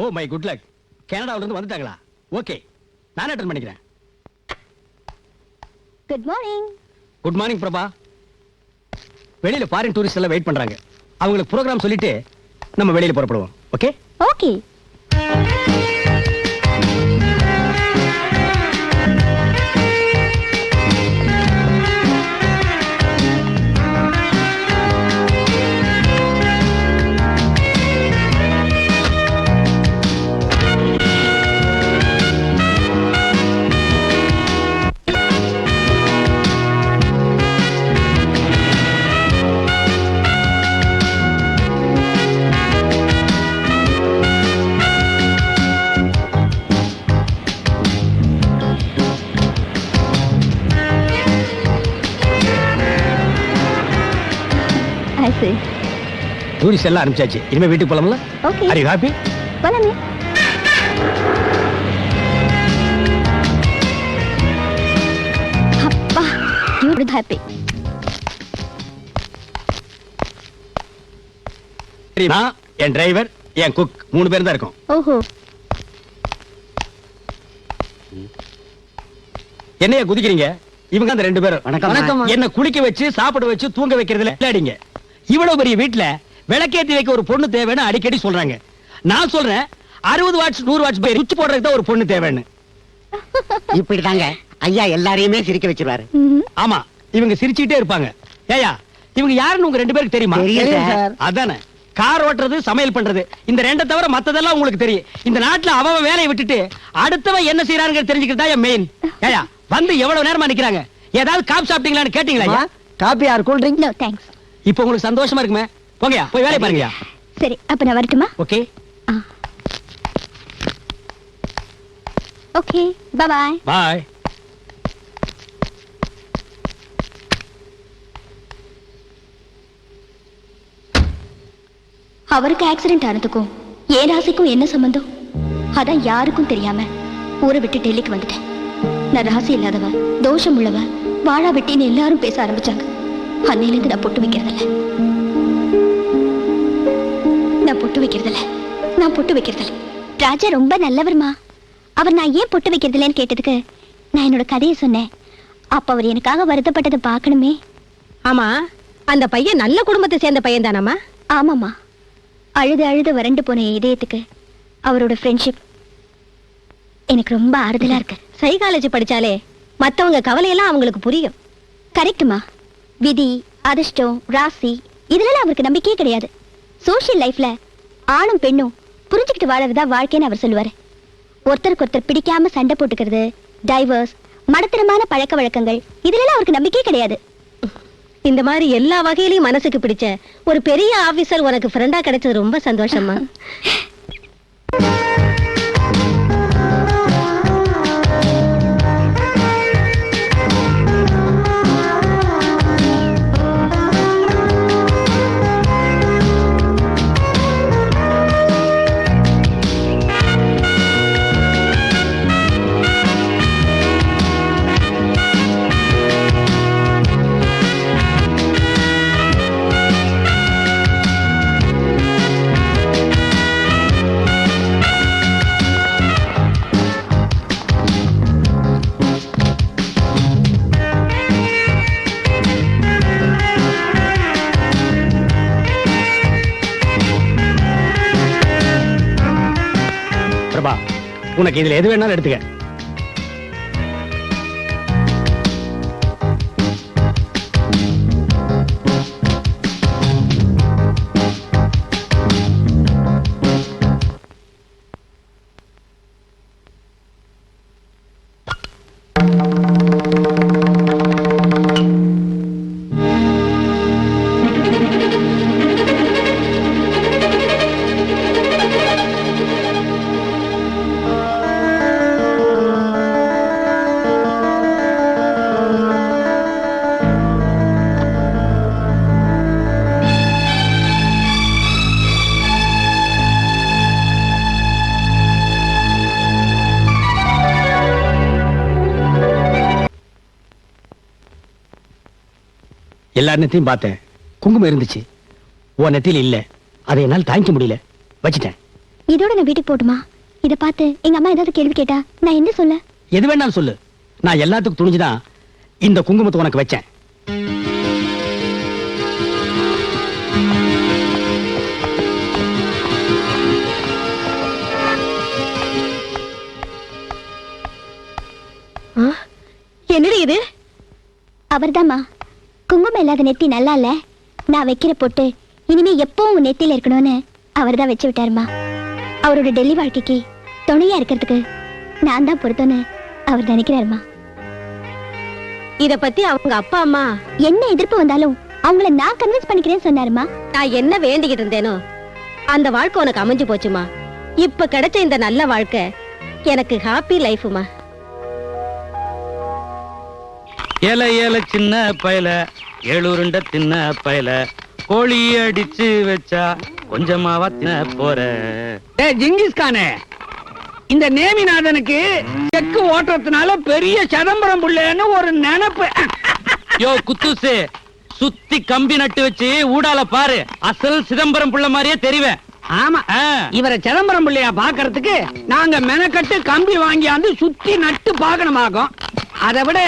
O my good luck கனடாவுல இருந்து வந்துட்டாங்களா? ஓகே நான் அட்டன் பண்ணிக்கிறேன். Good morning good morning Prabha. வெளியில ஃபாரின் டூரிஸ்ட் எல்லாம் வெயிட் பண்றாங்க. அவங்களுக்கு ப்ரோக்ராம் சொல்லிட்டு நம்ம வெளியில புறப்படுவோம். ஓகே ஓகே டூரிஸ்ட் எல்லாம் அனுப்பிச்சாச்சு. இனிமே வீட்டுக்கு போலாம்ல? ஓகே ஆர் யூ ஹாப்பி போலாமே. அப்பா யூ ஹாப்பி நான் என் டிரைவர் என் குக் மூணு பேர் தான் இருக்கோம். ஓஹோ. என்னைய குதிக்கிறீங்க? இவங்க அந்த ரெண்டு பேரும். வணக்கம். என்ன குளிக்க வச்சு சாப்பிட வச்சு தூங்க வைக்கிறதுல விளையாடிங்க. இவ்வளவு பெரிய வீட்டுல விளக்கேத்தி வைக்க ஒரு பொண்ணு தேவைன்னு அடிக்கடி சொல்றாங்க. நான் சொல்றேன் அறுபது வாட்ஸ் நூறு வாட்ஸ் போய் ரிச் போடுறதுக்கு தான் ஒரு பொண்ணு தேவைன்னு. இப்படிதாங்க. ஐயா எல்லாரையுமே சிரிக்க வச்சிருவாரு. ஆமா இவங்க சிரிச்சுக்கிட்டே இருப்பாங்க. ஏயா இவங்க யாருன்னு உங்க ரெண்டு பேருக்கு தெரியுமா. அதானே கார் ஓட்டுறது சமையல் பண்றது. இந்த ரெண்டை தவிர மத்ததெல்லாம் உங்களுக்கு தெரியும். இந்த நாட்டுல அவன் வேலையை விட்டுட்டு அடுத்தவன் என்ன செய்யறாங்க தெரிஞ்சுக்கிறதா என் மெயின் ஏயா வந்து எவ்வளவு நேரமா நிக்கிறாங்க? ஏதாவது காப் சாப்பிட்டீங்களான்னு கேட்டீங்களா ஐயா? Coffee or cool drink no thanks இப்போ உங்களுக்கு சந்தோஷமா இருக்குமே? போங்கயா போய் வேலையை பாருங்கயா சரி அப்ப நான் வரட்டுமா? ஓகே. Okay bye bye. அவருக்கு ஆக்சிடென்ட் ஆனதுக்கும் என் ராசிக்கும் என்ன சம்பந்தம்? அதான் யாருக்கும் தெரியாம ஊரை விட்டு டெல்லிக்கு வந்துட்டேன். நான் ராசி இல்லாதவ தோஷம் உள்ளவ வாழா வெட்டின்னு எல்லாரும் பேச ஆரம்பிச்சாங்க. அன்னையிலேருந்து நான் பொட்டு வைக்கிறதில்ல. நான் பொட்டு வைக்கிறதில்ல. நான் பொட்டு வைக்கிறதில்ல. ராஜா ரொம்ப நல்லவர்மா. அவர் நான் ஏன் பொட்டு வைக்கிறதில்லன்னு கேட்டதுக்கு நான் என்னோட கதையை சொன்னேன். அப்ப அவர் எனக்காக வருத்தப்பட்டதை பார்க்கணுமே. ஆமா அந்த பையன் நல்ல குடும்பத்தை சேர்ந்த பையன் தானாமா ஆமாம்மா. அழுது அழுது வறண்டு போன இதயத்துக்கு அவரோட ஃப்ரெண்ட்ஷிப் எனக்கு ரொம்ப ஆறுதலா இருக்கு. சைக்காலஜி படிச்சாலே மத்தவங்க கவலையெல்லாம் அவங்களுக்கு புரியும். கரெக்ட்டுமா விதி அதிர்ஷ்டம் ராசி இதுலலாம் அவருக்கு நம்பிக்கையே கிடையாது. சோஷியல் லைஃப்ல ஆணும் பெண்ணும் புரிஞ்சுக்கிட்டு வாழறதா வாழ்க்கைன்னு அவர் சொல்லுவாரு. ஒருத்தருக்கு ஒருத்தர் பிடிக்காம சண்டை போட்டுக்கிறது டைவர்ஸ் மடத்தனமான பழக்க வழக்கங்கள் இதுலலாம் அவருக்கு நம்பிக்கையே கிடையாது. இந்த மாதிரி எல்லா வகையிலயும் மனசுக்கு பிடிச்ச ஒரு பெரிய ஆபீசர் உனக்கு ஃப்ரெண்டா கிடைச்சது ரொம்ப சந்தோஷமா உனக்கு இதுல எது வேணாலும் எடுத்துக்க. எல்லா நெத்தையும் பார்த்தேன். குங்குமம் இருந்துச்சு. உன் நெத்தியில இல்ல. அதை என்னால் தாங்கிக்க முடியல. வச்சிட்டேன். இதோட நான் வீட்டுக்கு போட்டுமா இத பார்த்து எங்க அம்மா ஏதாவது கேள்வி கேட்டா நான் என்ன சொல்ல? எது வேணாலும் சொல்லு. நான் எல்லாத்துக்கும் துணிஞ்சுதான் இந்த குங்குமத்தை உனக்கு வச்சேன். என்னடி இது? அவர்தாம்மா. குங்குமம் இல்லாத நெத்தி நல்லா இல்ல நான் வைக்கிற பொட்டு இனிமே எப்பவும் உன் நெத்தியில இருக்கணும்னு அவர்தான் வச்சு விட்டாருமா. அவரோட டெல்லி வாழ்க்கைக்கு துணையா இருக்கிறதுக்கு நான் தான் பொருத்தம்னு அவர் நினைக்கிறாருமா. இத பத்தி அவங்க அப்பா அம்மா என்ன எதிர்ப்பு வந்தாலும் அவங்கள நான் கன்வின்ஸ் பண்ணிக்கிறேன்னு சொன்னாருமா? நான் என்ன வேண்டிக்கிட்டு இருந்தேனோ அந்த வாழ்க்கை உனக்கு அமைஞ்சு போச்சுமா. இப்ப கிடைச்ச இந்த நல்ல வாழ்க்கை எனக்கு ஹாப்பி லைஃப்மா ஏல ஏல சின்ன பயல ஏழுருண்ட தின்ன பயல கோழி அடிச்சு வச்சா கொஞ்சமாவா தின்ன போற. டேய் ஜிங்கிஸ் கானே இந்த நேமிநாதனுக்கு செக்கு ஓட்டுறதுனால பெரிய சிதம்பரம் புள்ளன்னு ஒரு நினைப்பு. யோ குத்துசு சுத்தி கம்பி நட்டு வச்சு ஊடால பாரு. அசல் சிதம்பரம் புள்ள மாதிரியே தெரிவேன். ஆமா ஆ. இவரை சிதம்பரம் பிள்ளையா பாக்குறதுக்கு நாங்க மெனக்கட்டு கம்பி வாங்கியாந்து சுத்தி நட்டு பாக்கணுமாகும். அதை விட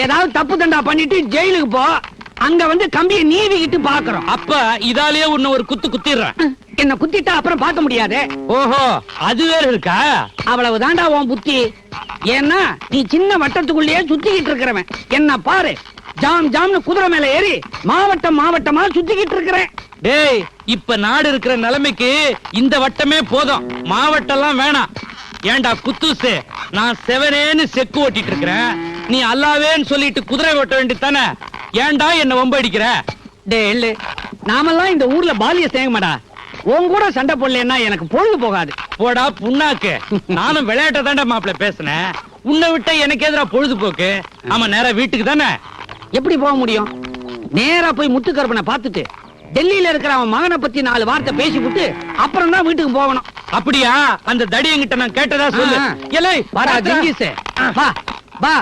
ஏதாவது தப்பு தண்டா பண்ணிட்டு ஜெயிலுக்கு போ. அங்க வந்து கம்பியை நீவிக்கிட்டு பாக்குறோம் அப்ப இதாலேயே உன்னை ஒரு குத்து குத்திடுறேன். என்ன குத்திட்டா அப்புறம் பார்க்க முடியாது. ஓஹோ அது வேற இருக்கா? அவ்வளவு தாண்டா உன் புத்தி. ஏன்னா நீ சின்ன வட்டத்துக்குள்ளேயே சுத்திக்கிட்டு இருக்கிறவன். என்ன பாரு ஜாம் ஜாம்னு குதிரை மேல ஏறி மாவட்டம் மாவட்டமா சுத்திக்கிட்டு இருக்கிறேன். டேய் இப்ப நாடு இருக்கிற நிலைமைக்கு இந்த வட்டமே போதும். மாவட்டம்லாம் வேணாம். ஏன்டா குத்துசு நான் செவனேன்னு செக்கு ஓட்டிட்டு இருக்கிறேன். நீ அல்லாவேன்னு சொல்லிட்டு குதிரை ஓட்ட வேண்டியதானே ஏன்டா என்ன வம்பு அடிக்கிற? டே எள்ளு நாமெல்லாம் இந்த ஊர்ல பாலிய சேங்கமாடா உன் கூட சண்டை போடலன்னா எனக்கு பொழுது போகாது. போடா புண்ணாக்கு. நானும் விளையாட்ட தாண்டா மாப்பிள்ள பேசினேன். உன்னை விட்ட எனக்கு எதிரா பொழுதுபோக்கு. ஆமா நேரா வீட்டுக்கு தானே? எப்படி போக முடியும்? நேரா போய் முத்துக்கருப்பனை பார்த்துட்டு டெல்லியில இருக்கிற அவன் மகனை பத்தி நாலு வார்த்தை பேசிவிட்டு அப்புறம் தான் வீட்டுக்கு போகணும். அப்படியா? அந்த தடியங்கிட்ட நான் கேட்டதா சொல்லு? ஜெங்கிஸ் வா வா.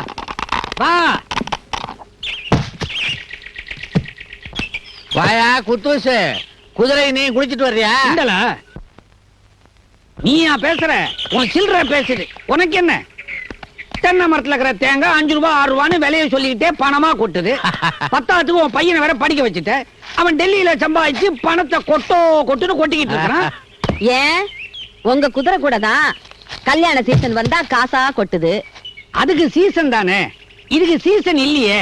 வா. வாயா குத்தூசு. குதிரை நீ குளிச்சிட்டு வர்றியா? இந்தல நீயா பேசுற? உன் சில்லற பேசுது உனக்கு என்ன? தென்னை மரத்துல இருக்கிற தேங்காய் அஞ்சு ரூபாய் ஆறு ரூபான்னு விலைய சொல்லிக்கிட்டே பணமா கொட்டுது. பத்தாத்துக்கு உன் பையனை வேற படிக்க வச்சுட்ட. அவன் டெல்லியில சம்பாதிச்சு பணத்தை கொட்டோ கொட்டுன்னு கொட்டிக்கிட்டு இருக்கிறான். ஏன் உங்க குதிரை கூட தான் கல்யாண சீசன் வந்தா காசா கொட்டுது. அதுக்கு சீசன் தானே. இதுக்கு சீசன் இல்லையே.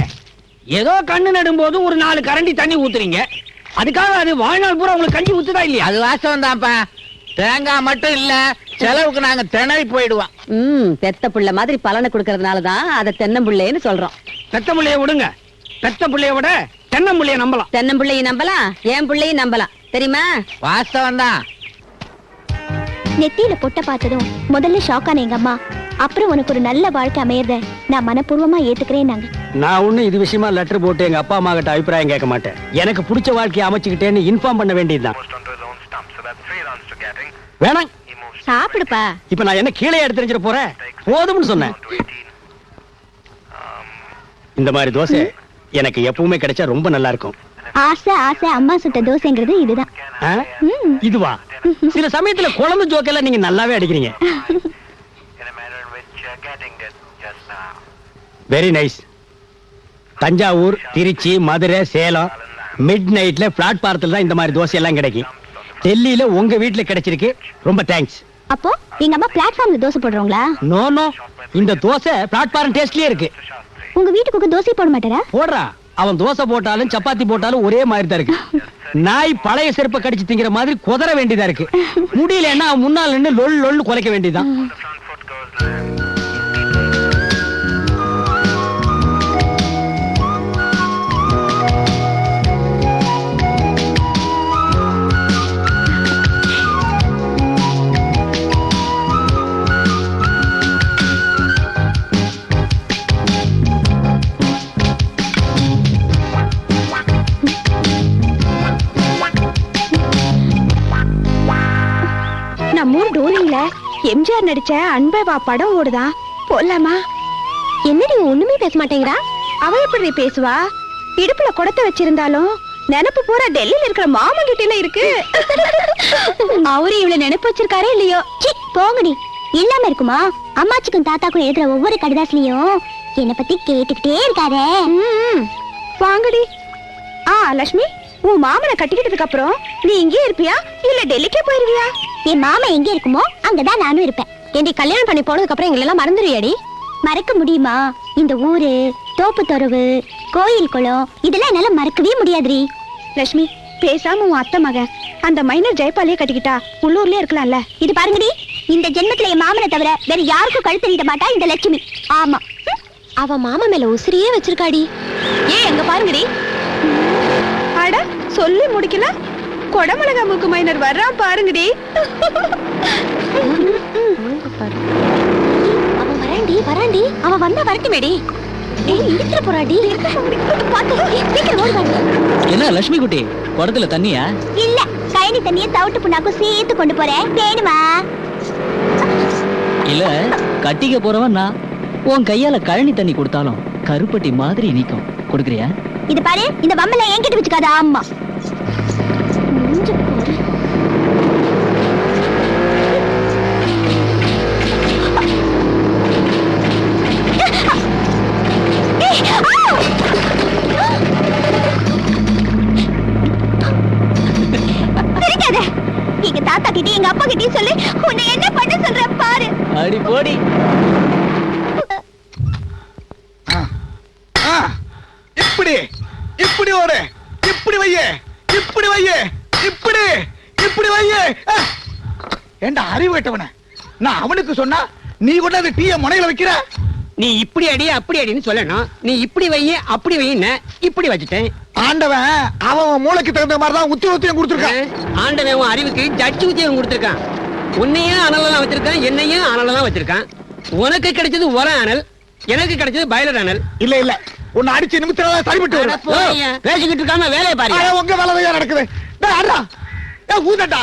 ஏதோ கண்ணு நடும்போது ஒரு நாலு கரண்டி தண்ணி ஊத்துறீங்க. அதுக்காக அது வாழ்நாள் பூரா உங்களுக்கு கஞ்சி ஊத்துதா இல்லையா? அது வாஸ்தவம் தான்ப்பா. தேங்காய் மட்டும் இல்ல செலவுக்கு நாங்க திணறி போயிடுவோம். ம் பெத்த புள்ள மாதிரி பலனை கொடுக்கறதுனால தான் அதை தென்னம்புள்ளைன்னு சொல்றோம். பெத்த புள்ளைய விடுங்க. பெத்த புள்ளைய விட தென்னம்புள்ளைய நம்பலாம். தென்னம்புள்ளையும் நம்பலாம் என் புள்ளையும் நம்பலாம். தெரியுமா? வாஸ்தவம் தான். நெத்தியில பொட்ட பார்த்ததும் முதல்ல ஷாக் ஆன எங்க அம்மா. அப்புறம் உனக்கு ஒரு நல்ல வாழ்க்கை அமையறத நான் மனப்பூர்வமா ஏத்துக்கிறேன் நாங்க. நான் ஒண்ணு இது விஷயமா லெட்டர் போட்டு எங்க அப்பா அம்மா கிட்ட அபிப்பிராயம் கேட்க மாட்டேன். எனக்கு பிடிச்ச வாழ்க்கையை அமைச்சுக்கிட்டேன்னு இன்ஃபார்ம் பண்ண வேண்டியதுதான். வேணாம். சாப்பிடுப்பா. இப்ப நான் என்ன கீழே எடுத்து தெரிஞ்சிட போறேன்? போதும்னு சொன்னேன். On to 18. Um, இந்த மாதிரி தோசை எனக்கு எப்பவுமே கிடைச்சா ரொம்ப நல்லா இருக்கும். ஆசை ஆசை அம்மா சுட்ட தோசைங்கிறது இதுதான். இதுவா? சில சமயத்துல குழம்பு ஜோக்கெல்லாம் நீங்க நல்லாவே அடிக்கிறீங்க. in which you're getting it just now. Very nice Thanjavur Tiruchi Madurai Salem mid நைட்ல பிளாட்பாரத்தில் தான் இந்த மாதிரி தோசை எல்லாம் கிடைக்கும். டெல்லியில உங்க வீட்டுல கிடைச்சிருக்கு. ரொம்ப தேங்க்ஸ் அப்போ எங்க அம்மா பிளாட்ஃபார்ம்ல தோசை போடுறவங்களா? நோ நோ இந்த தோசை பிளாட்பாரம் டேஸ்ட்லயே இருக்கு. உங்க வீட்டுக்கு தோசை போட மாட்டாரா? போடுறா. அவன் தோசை போட்டாலும் சப்பாத்தி போட்டாலும் ஒரே மாதிரி தான் இருக்கு. நாய் பழைய செருப்பை கடிச்சு திங்கிற மாதிரி குதற வேண்டியதா இருக்கு. முடியலன்னா அவன் முன்னால் நின்று லொல் லொல்னு குலைக்க வேண்டியதுதான். எம்ஜிஆர் நடிச்ச அன்பை வா படம் ஓடுதா? போலாமா? என்னடி ஒண்ணுமே பேச மாட்டேங்கிறா? அவ எப்படி பேசுவா? இடுப்புல குடத்தை வச்சிருந்தாலும் நினப்பு பூரா டெல்லியில இருக்கிற மாமன் கிட்ட இருக்கு. அவரு இவ்வளவு நினைப்பு வச்சிருக்காரே இல்லையோ? போங்கடி. இல்லாம இருக்குமா? அம்மாச்சிக்கும் தாத்தாக்கும் எழுதுற ஒவ்வொரு கடிதாசிலையும் என்ன பத்தி கேட்டுக்கிட்டே இருக்காரே வாங்கடி. ஆ லட்சுமி உன் மாமனை கட்டிக்கிட்டதுக்கு அப்புறம் நீ இங்கே இருப்பியா? இல்ல டெல்லிக்கே போயிருவியா? என் மாமா எங்க இருக்குமோ அங்கதான் நானும் இருப்பேன். ஏண்டி கல்யாணம் பண்ணி போனதுக்கு அப்புறம் எங்களை எல்லாம் மறந்துடுவியாடி மறக்க முடியுமா? இந்த ஊரு தோப்பு தொரவு கோயில் குளம் இதெல்லாம் என்னால மறக்கவே முடியாதுரி லட்சுமி பேசாம உன் அத்தை மகன் அந்த மைனர் ஜெயபாலியே கட்டிக்கிட்டா உள்ளூர்லயே இருக்கலாம்ல? இது பாருங்கடி இந்த ஜென்மத்துல என் மாமனை தவிர வேற யாருக்கும் கழுத்து நீட்ட மாட்டா இந்த லட்சுமி. ஆமா. அவ மாமா மேல உசிரியே வச்சிருக்காடி. ஏ எங்க பாருங்கடி. அட சொல்லி முடிக்கல. கொடமிளகா மூக்கு மைனர் வர்றான் பாருங்கடி. அவன் வராண்டி வராண்டி. அவன் வந்தா வரட்டுமேடி. இருக்கிற போறாடி என்ன லட்சுமி குட்டி குடத்துல தண்ணியா? இல்ல கழனி தண்ணிய தவிட்டு புண்ணாக்கும் சேர்த்து கொண்டு போறேன். வேணுமா இல்ல கட்டிக்க போறவன் நான். உன் கையால கழனி தண்ணி கொடுத்தாலும் கருப்பட்டி மாதிரி நிக்கும். கொடுக்குறியா? இது பாரு இந்த பம்பல என்கிட்ட வச்சுக்காத ஆமா எங்க தாத்தா கிட்டே எங்க அப்பா கிட்டே சொல்லி. உன்னை என்ன பண்ண சொல்ற பாரு. அடி போடி. இப்படி ஓடு. இப்படி வையே. இப்படி வையே. இப்படி. இப்படி வையே. ஏண்டா அறிவு கேட்டவன? நான் அவனுக்கு சொன்னா நீ கூட அந்த டீய முனையில வைக்கிற? நீ இப்படி அடி அப்படி அடின்னு சொல்லணும். நீ இப்படி வைய அப்படி வையின்னு இப்படி வச்சுட்டேன். ஆண்டவன் அவன் மூளைக்கு தகுந்த மாதிரி தான் உத்தி உத்தியம் கொடுத்துருக்கான். ஆண்டவன் உன் அறிவுக்கு ஜட்ஜி உத்தியோகம் கொடுத்திருக்கான். உன்னையும் அனலெல்லாம் வச்சிருக்கான் என்னையும் அனலெல்லாம் வச்சிருக்கான். உனக்கு கிடைச்சது உர அனல் எனக்கு கிடைச்சது பயலர் அனல். இல்ல இல்ல. உன்னை அடிச்சு அட போய்யா. பேசிக்கிட்டு இருக்காம வேலையை பாரு. உங்க வேலை நடக்குது. ஊதட்டா